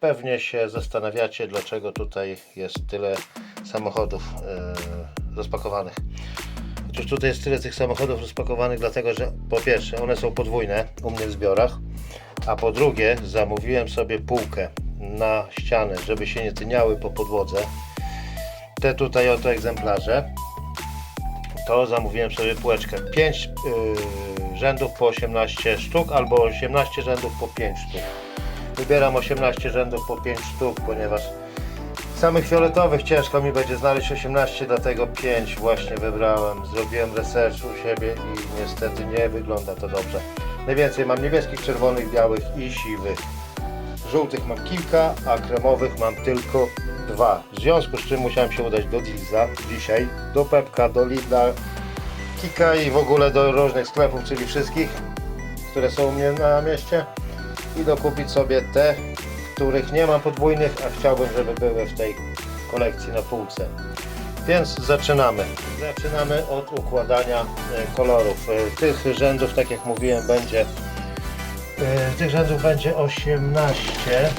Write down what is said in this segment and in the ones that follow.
Pewnie się zastanawiacie, dlaczego tutaj jest tyle samochodów e, rozpakowanych. Otóż tutaj jest tyle tych samochodów rozpakowanych, dlatego że po pierwsze one są podwójne u mnie w zbiorach, a po drugie zamówiłem sobie półkę na ścianę, żeby się nie tyniały po podłodze. Te tutaj oto egzemplarze to zamówiłem sobie półeczkę 5 rzędów po 18 sztuk albo 18 rzędów po 5 sztuk. Wybieram 18 rzędów po 5 sztuk, ponieważ samych fioletowych ciężko mi będzie znaleźć 18, dlatego 5 właśnie wybrałem. Zrobiłem research u siebie i niestety nie wygląda to dobrze. Najwięcej mam niebieskich, czerwonych, białych i siwych. Żółtych mam kilka, a kremowych mam tylko dwa. W związku z czym musiałem się udać do Dilza dzisiaj, do Pepka, do Lidla, Kika i w ogóle do różnych sklepów, czyli wszystkich, które są u mnie na mieście i dokupić sobie te, których nie mam podwójnych, a chciałbym, żeby były w tej kolekcji na półce. Więc zaczynamy. Zaczynamy od układania e, kolorów. E, Tych rzędów, tak jak mówiłem, będzie e, tych rzędów będzie 18.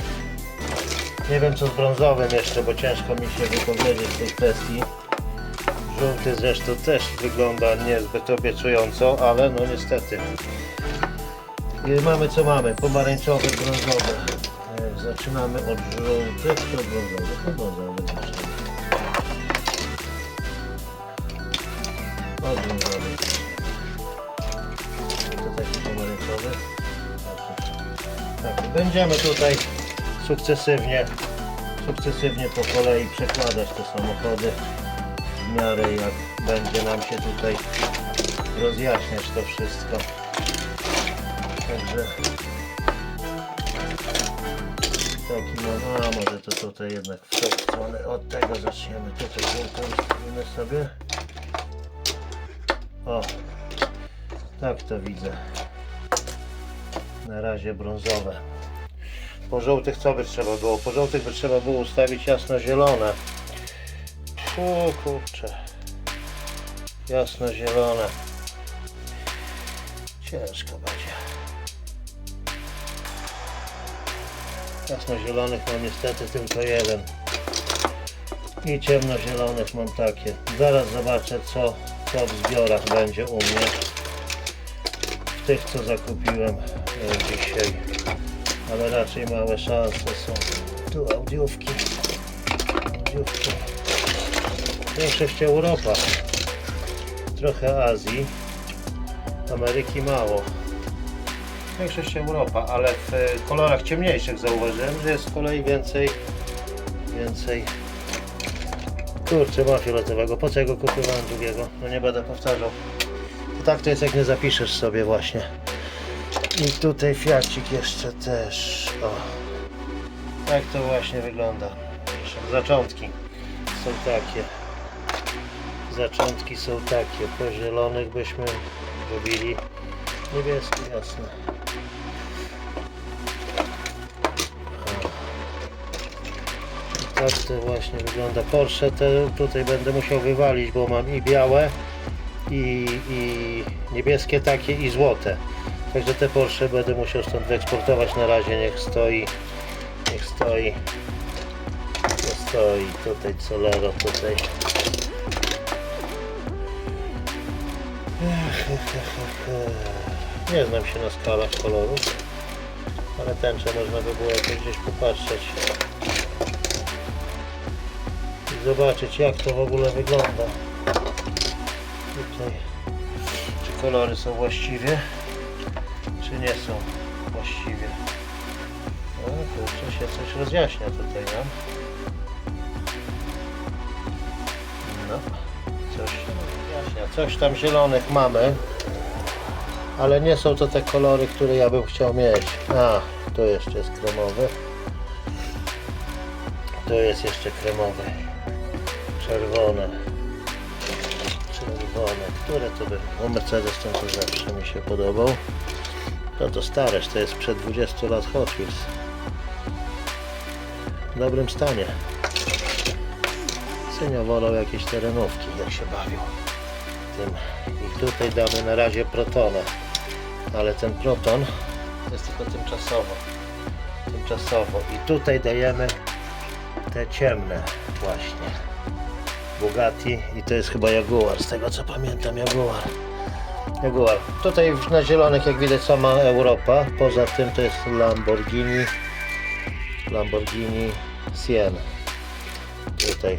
Nie wiem co z brązowym jeszcze, bo ciężko mi się wypowiedzieć w tej kwestii. Żółty zresztą też wygląda niezbyt obiecująco, ale no niestety. I mamy co mamy, pomarańczowe, brązowe. E, Zaczynamy od żółtych, to brązowe, brązowe. Od brązowych. To taki pomarańczowy. Tak, będziemy tutaj sukcesywnie, sukcesywnie po kolei przekładać te samochody w miarę jak będzie nam się tutaj rozjaśniać to wszystko. Także taki mam, a może to tutaj jednak w tą stronę od tego zaczniemy. Tutaj ustawimy sobie. O, tak to widzę. Na razie brązowe. Po żółtych co by trzeba było? Po żółtych by trzeba było ustawić jasno-zielone. O kurczę. Jasno-zielone. Ciężko będzie. Jasno-zielonych mam niestety tylko jeden. I ciemnozielonych mam takie. Zaraz zobaczę co, co w zbiorach będzie u mnie. W tych co zakupiłem e, dzisiaj. Ale raczej małe szanse są. Tu audiówki. Audiówki. Większość Europa. Trochę Azji. Ameryki mało. Większość Europa, ale w kolorach ciemniejszych zauważyłem, że jest z kolei więcej więcej kurczę ma fioletowego. Po co ja go kupowałem drugiego? No nie będę powtarzał. To tak to jest jak nie zapiszesz sobie właśnie. I tutaj fiacik jeszcze też. O. Tak to właśnie wygląda. Zaczątki są takie. Zaczątki są takie. Po zielonych byśmy robili niebieskie, jasne. Tak to właśnie wygląda. Porsche te tutaj będę musiał wywalić, bo mam i białe, i, i niebieskie takie, i złote. Także te Porsche będę musiał stąd wyeksportować na razie. Niech stoi. Niech stoi. Niech stoi. Tutaj Solero, tutaj. Nie znam się na skalach kolorów, ale tęczę można by było jakoś gdzieś popatrzeć zobaczyć jak to w ogóle wygląda. Tutaj, czy kolory są właściwie, czy nie są właściwie. O kurczę, się coś rozjaśnia tutaj nam. No, coś rozjaśnia. Coś tam zielonych mamy, ale nie są to te kolory, które ja bym chciał mieć. A, to jeszcze jest kremowy. To jest jeszcze kremowy. Czerwone. Czerwone. Które to by? No Mercedes ten to zawsze mi się podobał. To to stare, to jest przed 20 lat Hot Wheels. W dobrym stanie. Senior wolał jakieś terenówki, jak się bawił. Tym. I tutaj damy na razie protona. Ale ten proton to jest tylko tymczasowo. tymczasowo. I tutaj dajemy te ciemne właśnie. Bugatti i to jest chyba Jaguar, z tego co pamiętam Jaguar. Jaguar. Tutaj na zielonych jak widać sama Europa, poza tym to jest Lamborghini Lamborghini Siena. Tutaj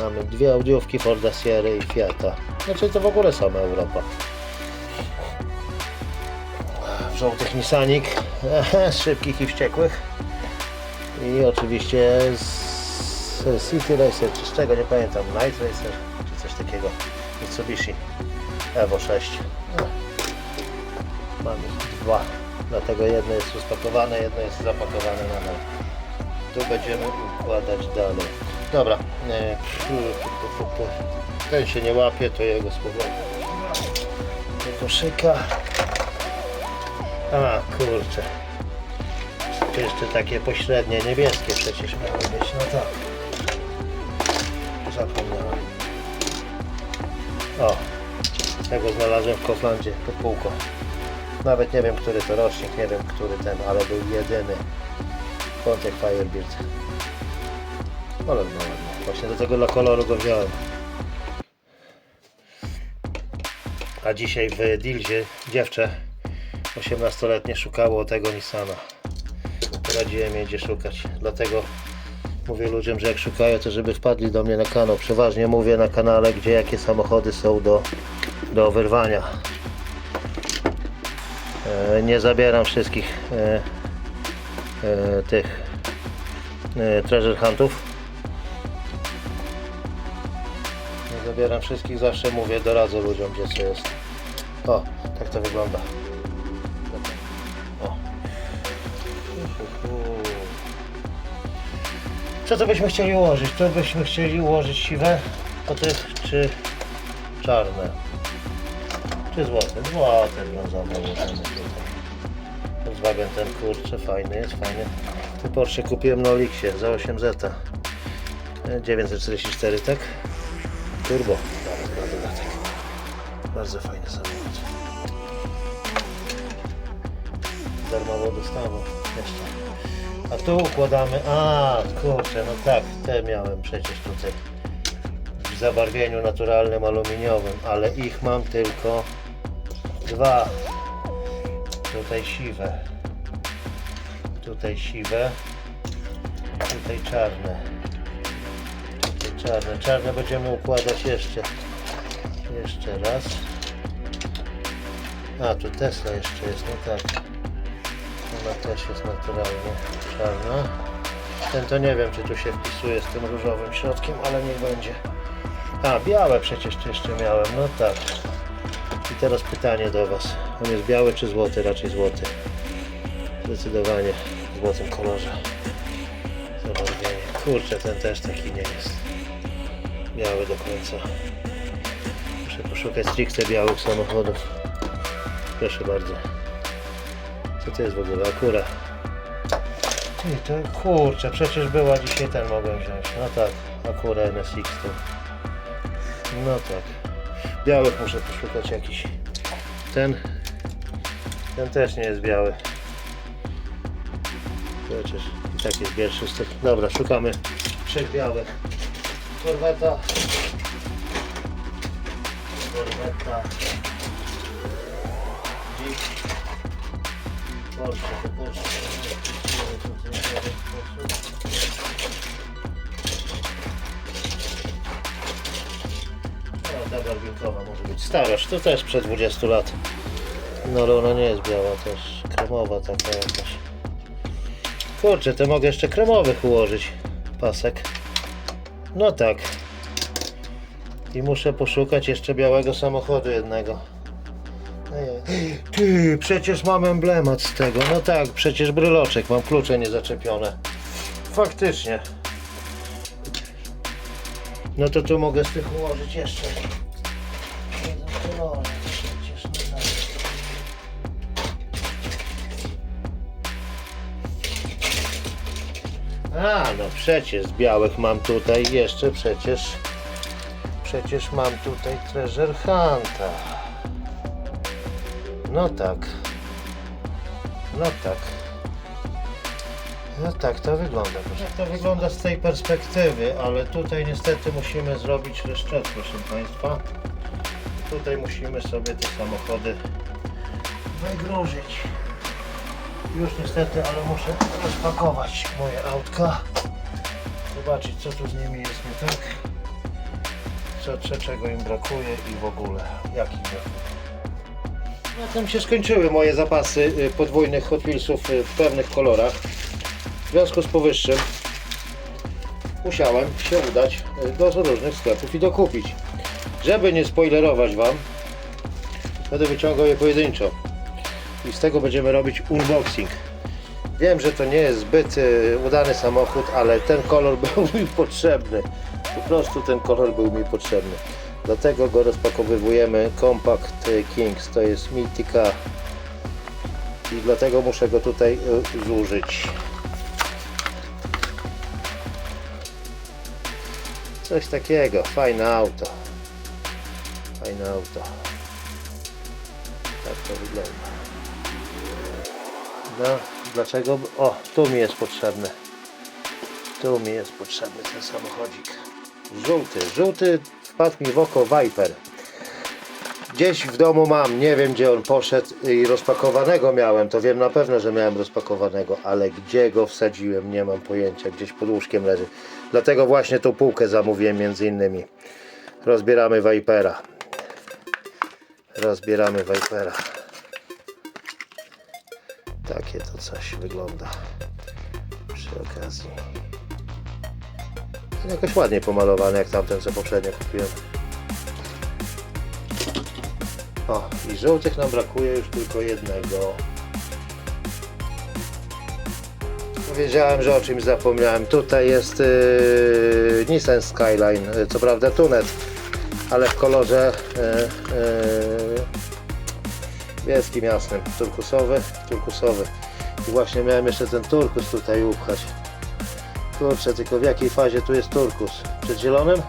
mamy dwie audiówki Forda Sierra i Fiata. Znaczy to w ogóle sama Europa. W żółtych Nissanik, szybkich i wściekłych. I oczywiście z City Racer, czy z czego nie pamiętam, Night Racer, czy coś takiego. Mitsubishi Evo 6. No. Mamy dwa, dlatego jedno jest rozpakowane, jedno jest zapakowane nadal. Tu będziemy układać dalej. Dobra, e, ten się nie łapie, to jego powrotem. Do koszyka. A, kurczę. Jeszcze takie pośrednie, niebieskie przecież miały być, no tak. Zapomniałem. O, tego znalazłem w Koflandzie, pod półką. Nawet nie wiem, który to rocznik, nie wiem, który ten, ale był jedyny. Pontiac Firebird. Ale no ładnie. Właśnie do tego dla koloru go wziąłem. A dzisiaj w Dilzie dziewczę 18-letnie szukało tego Nissana. Radziłem jej gdzie szukać. Dlatego mówię ludziom, że jak szukają, to żeby wpadli do mnie na kanał. Przeważnie mówię na kanale, gdzie jakie samochody są do, do wyrwania. E, nie zabieram wszystkich e, e, tych e, treasure huntów. Nie zabieram wszystkich, zawsze mówię, doradzę ludziom, gdzie co jest. O, tak to wygląda. Co to byśmy chcieli ułożyć? To byśmy chcieli ułożyć siwe po tych, czy czarne? Czy złote? Złote ułożymy tutaj. Volkswagen ten kurczę, fajny jest, fajny. Ten Porsche kupiłem na Olixie za 8Z. E, 944, tak? Turbo. Bardzo fajny samochód. Darmowo dostawą jeszcze. A tu układamy, a kurczę, no tak, te miałem przecież tutaj w zabarwieniu naturalnym aluminiowym, ale ich mam tylko dwa. Tutaj siwe, tutaj siwe, tutaj czarne. Tutaj czarne, czarne będziemy układać jeszcze, jeszcze raz. A, tu Tesla jeszcze jest, no tak. Ona też jest naturalnie czarna. Ten to nie wiem, czy tu się wpisuje z tym różowym środkiem, ale niech będzie. A, białe przecież jeszcze miałem, no tak. I teraz pytanie do Was. On jest biały czy złoty? Raczej złoty. Zdecydowanie w złotym kolorze. Zabarwienie. Kurczę, ten też taki nie jest. Biały do końca. Muszę poszukać stricte białych samochodów. Proszę bardzo. Co to jest w ogóle? Akura. Ty, to kurczę, przecież była dzisiaj ten mogłem wziąć. No tak, Akura NSX to. No tak. Białych muszę poszukać jakiś. Ten. Ten też nie jest biały. Przecież i tak jest pierwszy tych. Dobra, szukamy trzech białych. Korweta. Korweta. Porsche, to barwinkowa może być to też przed 20 lat. No ale ona nie jest biała też, kremowa taka jakaś. Kurczę, to mogę jeszcze kremowych ułożyć, pasek. No tak. I muszę poszukać jeszcze białego samochodu jednego. Ty, przecież mam emblemat z tego. No tak, przecież bryloczek, mam klucze niezaczepione. Faktycznie. No to tu mogę z tych ułożyć jeszcze. A, no przecież białych mam tutaj jeszcze przecież przecież mam tutaj Treasure Hunta. No tak. No tak. No tak to wygląda. Tak to wygląda z tej perspektywy, ale tutaj niestety musimy zrobić resztę, proszę Państwa. Tutaj musimy sobie te samochody wygruzić. Już niestety, ale muszę rozpakować moje autka. Zobaczyć co tu z nimi jest nie tak. Co, czego im brakuje i w ogóle jak im brakuje. Na tym się skończyły moje zapasy y, podwójnych Hot Wheelsów y, w pewnych kolorach. W związku z powyższym musiałem się udać y, do różnych sklepów i dokupić. Żeby nie spoilerować Wam, będę wyciągał je pojedynczo i z tego będziemy robić unboxing. Wiem, że to nie jest zbyt udany samochód, ale ten kolor był mi potrzebny. Po prostu ten kolor był mi potrzebny. Dlatego go rozpakowywujemy Compact Kings, to jest Mythica i dlatego muszę go tutaj y, zużyć. Coś takiego, fajne auto. Fajne auto. Tak to wygląda. No, dlaczego? O, tu mi jest potrzebny. Tu mi jest potrzebny ten samochodzik. Żółty. Żółty wpadł mi w oko Viper. Gdzieś w domu mam, nie wiem gdzie on poszedł i rozpakowanego miałem, to wiem na pewno, że miałem rozpakowanego, ale gdzie go wsadziłem, nie mam pojęcia, gdzieś pod łóżkiem leży. Dlatego właśnie tą półkę zamówiłem między innymi. Rozbieramy Vipera. Rozbieramy Vipera. Takie to coś wygląda przy okazji. Jakoś ładnie pomalowane jak tamten co poprzednio kupiłem. O, i żółtych nam brakuje już tylko jednego. Wiedziałem, że o czymś zapomniałem. Tutaj jest yy, Nissan Skyline, yy, co prawda tunet, ale w kolorze yy, yy, jasnym, turkusowy, turkusowy. I właśnie miałem jeszcze ten turkus tutaj upchać. Kurczę, tylko w jakiej fazie tu jest turkus? Przed zielonym?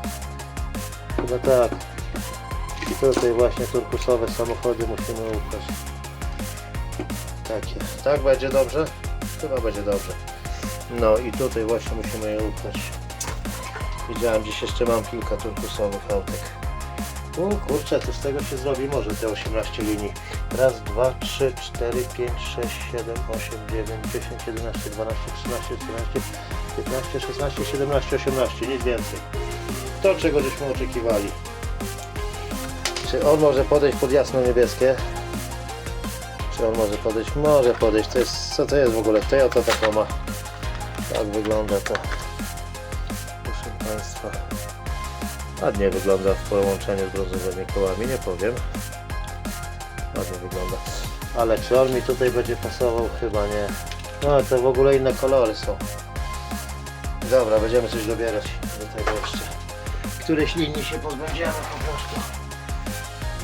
Chyba tak. I tutaj właśnie turkusowe samochody musimy upchać. Takie. Tak będzie dobrze? Chyba będzie dobrze. No i tutaj właśnie musimy je upchać. Widziałem, dziś jeszcze mam kilka turkusowych autek. O kurczę, to z tego się zrobi może te 18 linii. Raz, dwa, trzy, cztery, pięć, sześć, siedem, osiem, dziewięć, dziesięć, jedenaście, dwanaście, trzynaście, czternaście, piętnaście, szesnaście, siedemnaście, osiemnaście, nic więcej. To czego żeśmy oczekiwali. Czy on może podejść pod jasno-niebieskie? Czy on może podejść? Może podejść. To jest, co to jest w ogóle? Toyota Tacoma. Tak wygląda to. Proszę Państwa. Ładnie wygląda w połączeniu z brązowymi kołami, nie powiem. Ładnie wygląda. Ale czy on mi tutaj będzie pasował? Chyba nie. No to w ogóle inne kolory są. Dobra, będziemy coś dobierać do tego jeszcze. Któreś linii się pozbędziemy po prostu.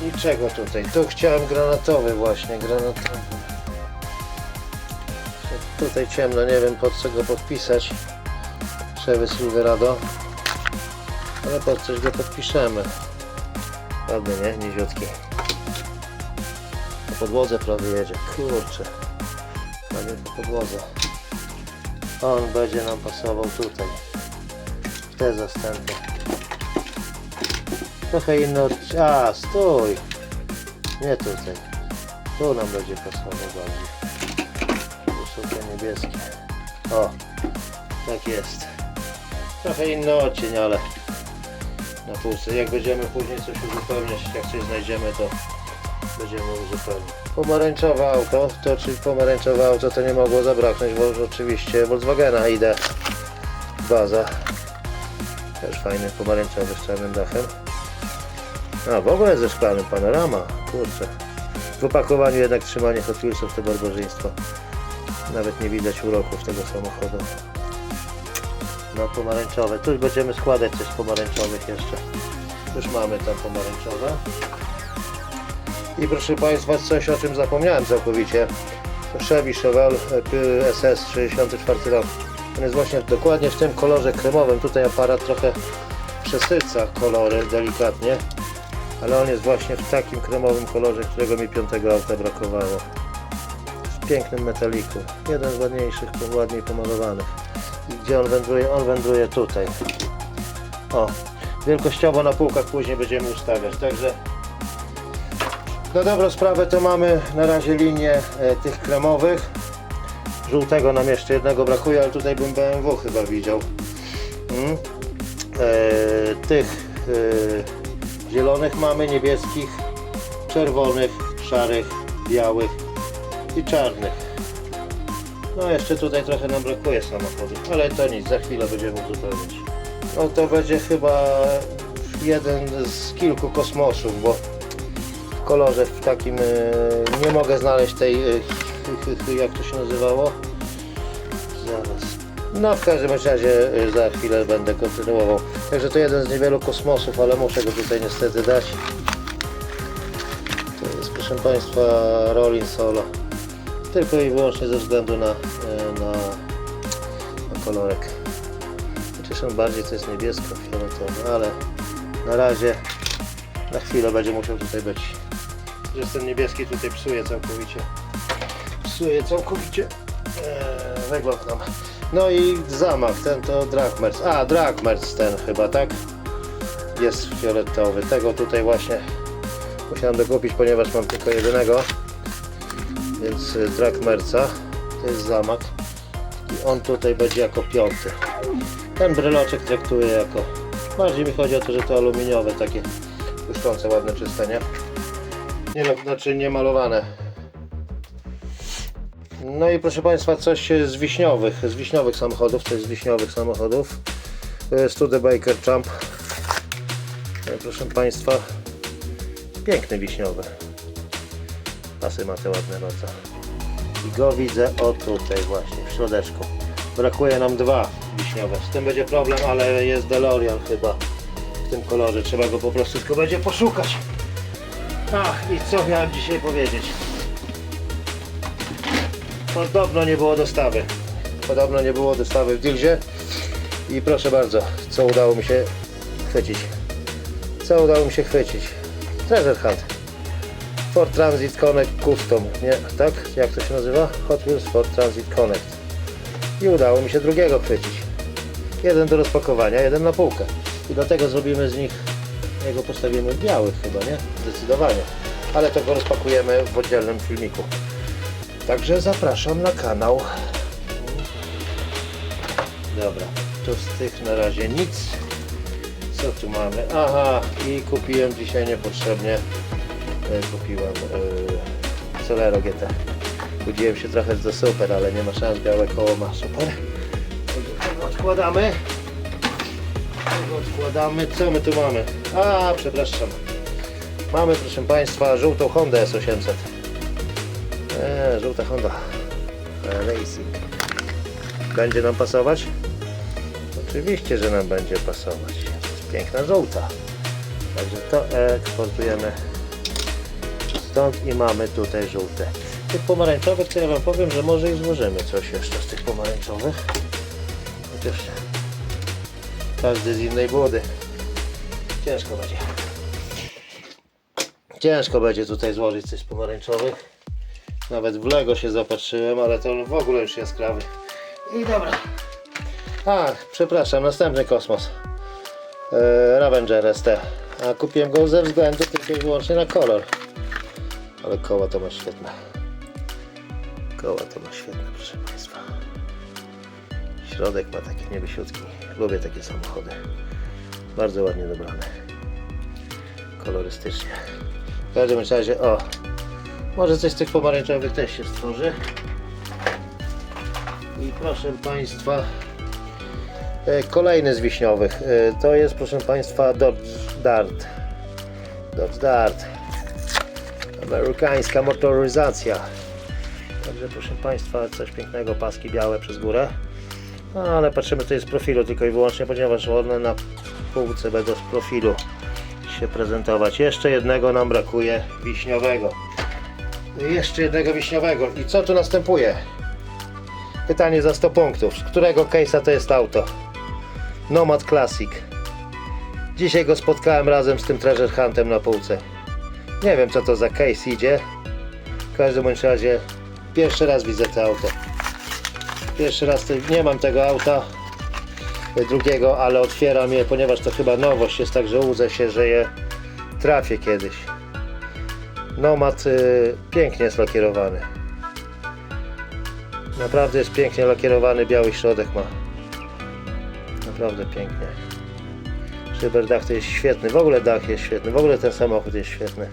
I czego tutaj? Tu chciałem granatowy właśnie, granatowy. Tutaj ciemno, nie wiem pod co go podpisać. Chevy Silverado. Ale pod coś go podpiszemy. Ładny, nie? Niziutki. Po podłodze prawie jedzie. Kurczę. Ładnie po podłodze. On będzie nam pasował tutaj. W te zastępy. Trochę inny od... A, stój! Nie tutaj. Tu nam będzie pasował bardziej. Tu są te niebieskie. O! Tak jest. Trochę inny odcień, ale na półce. Jak będziemy później coś uzupełniać, jak coś znajdziemy, to będziemy uzupełniać. Pomarańczowe auto, to czyli pomarańczowe auto to nie mogło zabraknąć, bo oczywiście Volkswagena idę baza. Też fajny pomarańczowy z czarnym dachem. A w ogóle ze szklanym panorama, kurczę. W opakowaniu jednak trzymanie Hot Wheelsów to barbarzyństwo. Nawet nie widać uroków tego samochodu. No pomarańczowe. Tu będziemy składać coś pomarańczowych jeszcze. Już mamy tam pomarańczowe. I proszę Państwa, coś o czym zapomniałem całkowicie. Chevy Chevelle SS 64 rok. On jest właśnie dokładnie w tym kolorze kremowym. Tutaj aparat trochę przesyca kolory delikatnie. Ale on jest właśnie w takim kremowym kolorze, którego mi piątego auta brakowało. w pięknym metaliku. Jeden z ładniejszych, ładniej pomalowanych. Gdzie on wędruje? On wędruje tutaj. O, wielkościowo na półkach później będziemy ustawiać, także na dobrą sprawę to mamy na razie linię e, tych kremowych. Żółtego nam jeszcze jednego brakuje, ale tutaj bym BMW chyba widział. Mm. E, tych e, zielonych mamy, niebieskich, czerwonych, szarych, białych i czarnych. No jeszcze tutaj trochę nam brakuje samochodów, ale to nic, za chwilę będziemy uzupełnić. No to będzie chyba jeden z kilku kosmosów, bo w kolorze w takim e, nie mogę znaleźć tej e, jak to się nazywało? Zaraz. No w każdym razie e, za chwilę będę kontynuował. Także to jeden z niewielu kosmosów ale muszę go tutaj niestety dać. To jest proszę Państwa Rolling Solo tylko i wyłącznie ze względu na, e, na, na kolorek. Chociaż on bardziej to jest niebiesko fioletowy ale na razie na chwilę będzie musiał tutaj być że ten niebieski tutaj psuje całkowicie. Psuje całkowicie eee, wygląd nam. No i zamach, ten to Drachmerc a Drachmerc ten chyba, tak? jest fioletowy. Tego tutaj właśnie musiałem dokupić, ponieważ mam tylko jedynego więc y, Drachmerca to jest zamach i on tutaj będzie jako piąty ten bryloczek traktuję jako bardziej mi chodzi o to, że to aluminiowe takie błyszczące, ładne, czyste, nie? Nie, no, znaczy nie malowane. No i proszę Państwa, coś z wiśniowych, z wiśniowych samochodów, coś z wiśniowych samochodów. Studebaker Champ. E, Proszę Państwa, piękny wiśniowy. Pasy ma te ładne bardzo. I go widzę o tutaj właśnie, w środeczku. Brakuje nam dwa wiśniowe. Z tym będzie problem, ale jest DeLorean chyba w tym kolorze. Trzeba go po prostu tylko będzie poszukać. Ach, i co miałem dzisiaj powiedzieć? Podobno nie było dostawy. Podobno nie było dostawy w Dilzie. I proszę bardzo, co udało mi się chwycić. Co udało mi się chwycić? Treasure Hunt. Ford Transit Connect Custom, nie? Tak? Jak to się nazywa? Hot Wheels Ford Transit Connect. I udało mi się drugiego chwycić. Jeden do rozpakowania, jeden na półkę. I dlatego zrobimy z nich jego postawimy białych chyba, nie? Zdecydowanie. Ale to go rozpakujemy w oddzielnym filmiku. Także zapraszam na kanał. Dobra, to z tych na razie nic. Co tu mamy? Aha, i kupiłem dzisiaj niepotrzebnie. E, kupiłem e, Solero GT. Budziłem się trochę do super, ale nie ma szans, białe koło ma super. Tego odkładamy. Tego odkładamy. Co my tu mamy? A, przepraszam. Mamy, proszę Państwa, żółtą Hondę S800. Eee, żółta Honda. E, Racing. Będzie nam pasować? Oczywiście, że nam będzie pasować. Piękna żółta. Także to eksportujemy stąd i mamy tutaj żółte. Tych pomarańczowych to ja Wam powiem, że może i złożymy coś jeszcze z tych pomarańczowych. Chociaż każdy z innej budy. Ciężko będzie. Ciężko będzie tutaj złożyć coś z pomarańczowych. Nawet w Lego się zapatrzyłem, ale to w ogóle już jaskrawy. I dobra. A, przepraszam, następny kosmos. E, Ravenger ST. A kupiłem go ze względu tylko i wyłącznie na kolor. Ale koła to ma świetne. Koła to ma świetne, proszę Państwa. Środek ma taki niebysiutki. Lubię takie samochody. Bardzo ładnie dobrane. Kolorystycznie. W każdym razie, o, może coś z tych pomarańczowych też się stworzy. I proszę Państwa, e, kolejny z wiśniowych. E, To jest, proszę Państwa, Dodge Dart. Dodge Dart. Amerykańska motoryzacja. Także, proszę Państwa, coś pięknego, paski białe przez górę. No, ale patrzymy, jest z profilu tylko i wyłącznie, ponieważ one na półce będą z profilu się prezentować. Jeszcze jednego nam brakuje wiśniowego. Jeszcze jednego wiśniowego. I co tu następuje? Pytanie za 100 punktów. Z którego case'a to jest auto? Nomad Classic. Dzisiaj go spotkałem razem z tym Treasure Huntem na półce. Nie wiem co to za case idzie. W każdym bądź razie pierwszy raz widzę to auto. Pierwszy raz te, nie mam tego auta e, drugiego, ale otwieram je, ponieważ to chyba nowość jest, także łudzę się, że je trafię kiedyś. Nomad y, pięknie jest lakierowany. Naprawdę jest pięknie lakierowany, biały środek ma. Naprawdę pięknie. Szyberdach to jest świetny, w ogóle dach jest świetny, w ogóle ten samochód jest świetny.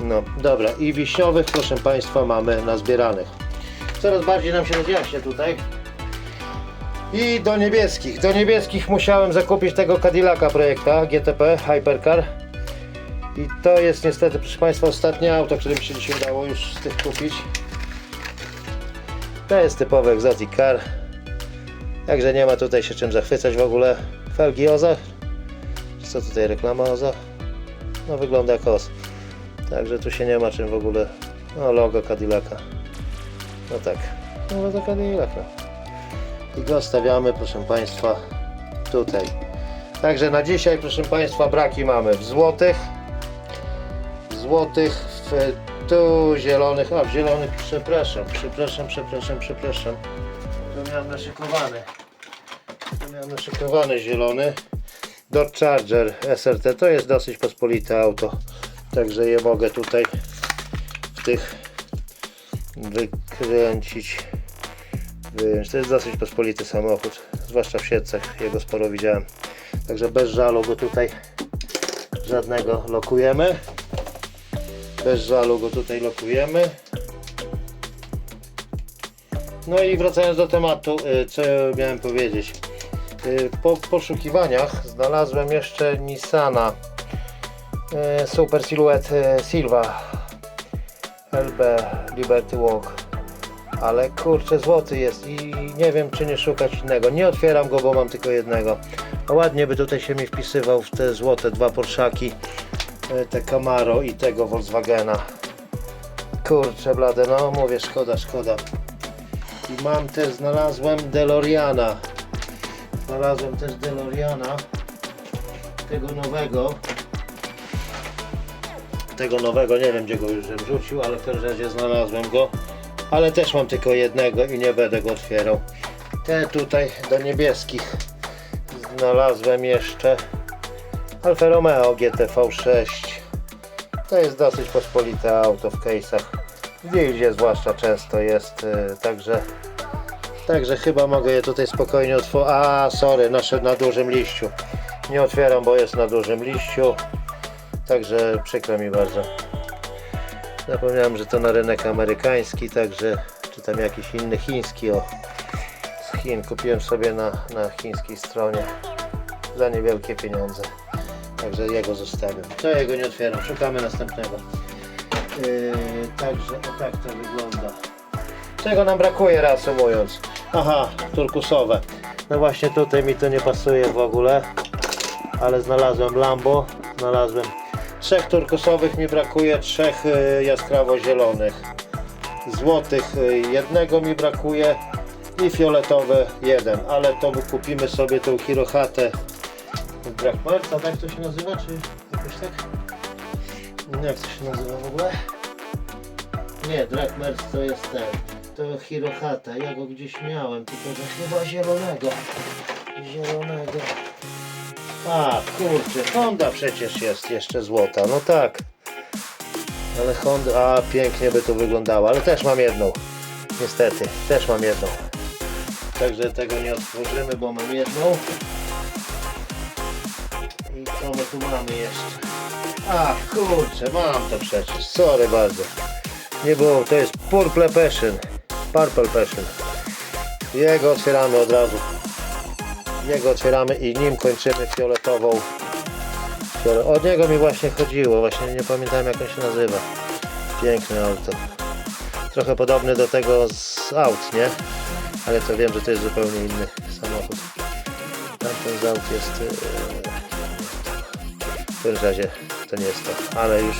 No, dobra, i wiśniowych, proszę Państwa, mamy nazbieranych. Coraz bardziej nam się rozjaśnia tutaj. I do niebieskich. Do niebieskich musiałem zakupić tego Cadillaca projekta GTP Hypercar. I to jest niestety, proszę Państwa, ostatnie auto, które mi się dzisiaj udało już z tych kupić. To jest typowy Exotic Car. Także nie ma tutaj się czym zachwycać w ogóle. Felgi OZA. Co tutaj reklama OZA? No wygląda jak OZ. Także tu się nie ma czym w ogóle. No logo Cadillaca. No tak. No logo Cadillaca. I go stawiamy proszę Państwa tutaj. Także na dzisiaj proszę Państwa braki mamy w złotych. W złotych, w tu zielonych, a w zielonych przepraszam, przepraszam, przepraszam, przepraszam. To miałem naszykowany. To miałem naszykowany zielony. Dodge Charger SRT to jest dosyć pospolite auto. Także je mogę tutaj w tych wykręcić. To jest dosyć pospolity samochód, zwłaszcza w siedcach, jego sporo widziałem. Także bez żalu go tutaj żadnego lokujemy. Bez żalu go tutaj lokujemy. No i wracając do tematu, y, co miałem powiedzieć. Y, Po poszukiwaniach znalazłem jeszcze Nissana Super Silhouette Silva. LB Liberty Walk. Ale kurczę złoty jest i nie wiem czy nie szukać innego. Nie otwieram go bo mam tylko jednego. Ładnie by tutaj się mi wpisywał w te złote dwa Porszaki e, te Camaro i tego Volkswagena. Kurczę blade no mówię szkoda szkoda. I mam też znalazłem DeLoreana znalazłem też DeLoreana tego nowego tego nowego, nie wiem gdzie go już wrzucił, ale w każdym razie znalazłem go. Ale też mam tylko jednego i nie będę go otwierał. Te tutaj do niebieskich znalazłem jeszcze Alfa Romeo GTV 6. To jest dosyć pospolite auto w case'ach. W Wildzie zwłaszcza często jest, y, także Także chyba mogę je tutaj spokojnie otworzyć. A, sorry, nasze na dużym liściu. Nie otwieram, bo jest na dużym liściu. Także przykro mi bardzo. Zapomniałem, że to na rynek amerykański, także czy tam jakiś inny chiński. O, z Chin kupiłem sobie na, na chińskiej stronie za niewielkie pieniądze. Także jego zostawiam. To jego nie otwieram, szukamy następnego. Yy, także o tak to wygląda. Czego nam brakuje reasumując? Aha, turkusowe. No właśnie tutaj mi to nie pasuje w ogóle, ale znalazłem Lambo, znalazłem trzech turkusowych mi brakuje, trzech y, jaskrawo zielonych. Złotych y, jednego mi brakuje i fioletowe jeden, ale to kupimy sobie tą Hirohatę Drakmarca, tak to się nazywa, czy jakoś tak? Nie, Jak to się nazywa w ogóle? Nie, Drakmerc to jest ten. To Hirohata. Ja go gdzieś miałem, tylko że chyba zielonego. Zielonego. A, kurczę, Honda przecież jest jeszcze złota. No tak. Ale Honda, a pięknie by to wyglądało, ale też mam jedną. Niestety, też mam jedną. Także tego nie otworzymy, bo mam jedną. I co my tu mamy jeszcze? A, kurczę, mam to przecież. Sorry bardzo. Nie było, to jest Purple Passion. Purple Passion. Jego otwieramy od razu. Jego otwieramy i nim kończymy fioletową. Fiole- Od niego mi właśnie chodziło, właśnie nie pamiętam jak on się nazywa. Piękne auto. Trochę podobny do tego z aut, nie? Ale to wiem, że to jest zupełnie inny samochód. Tamten z aut jest... Yy... W każdym razie to nie jest to, ale już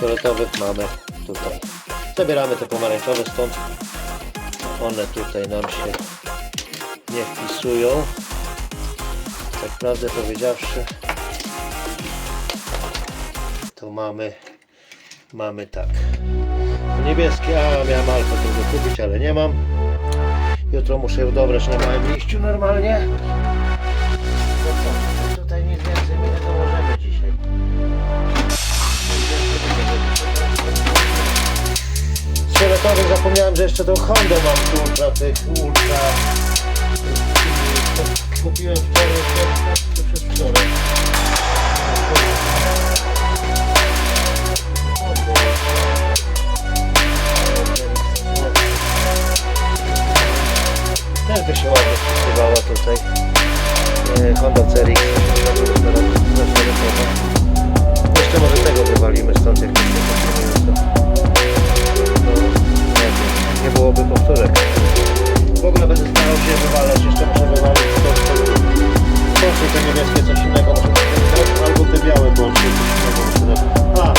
fioletowych mamy tutaj. Zabieramy te pomarańczowe stąd. One tutaj nam się nie wpisują. Prawdę powiedziawszy, to mamy, mamy tak. Niebieskie, a miałem alfę tylko kupić, ale nie mam. Jutro muszę ją dobrać na małym liściu normalnie. No co, tutaj nic więcej my nie dzisiaj. Fioletowych zapomniałem, że jeszcze tą Hondę mam tu ultra tych ultra. Kupiłem wczoraj, czy przedwczoraj. Też by się ładnie spisywała tutaj. E, Honda CRX. Jeszcze może tego wywalimy stąd jak nie No, nie, wiem, nie byłoby powtórek. W ogóle będę starał się wywalać, jeszcze muszę wywalić stąd Proszę te niebieskie coś innego muszę dać, albo te białe bączki coś innego muszę. A,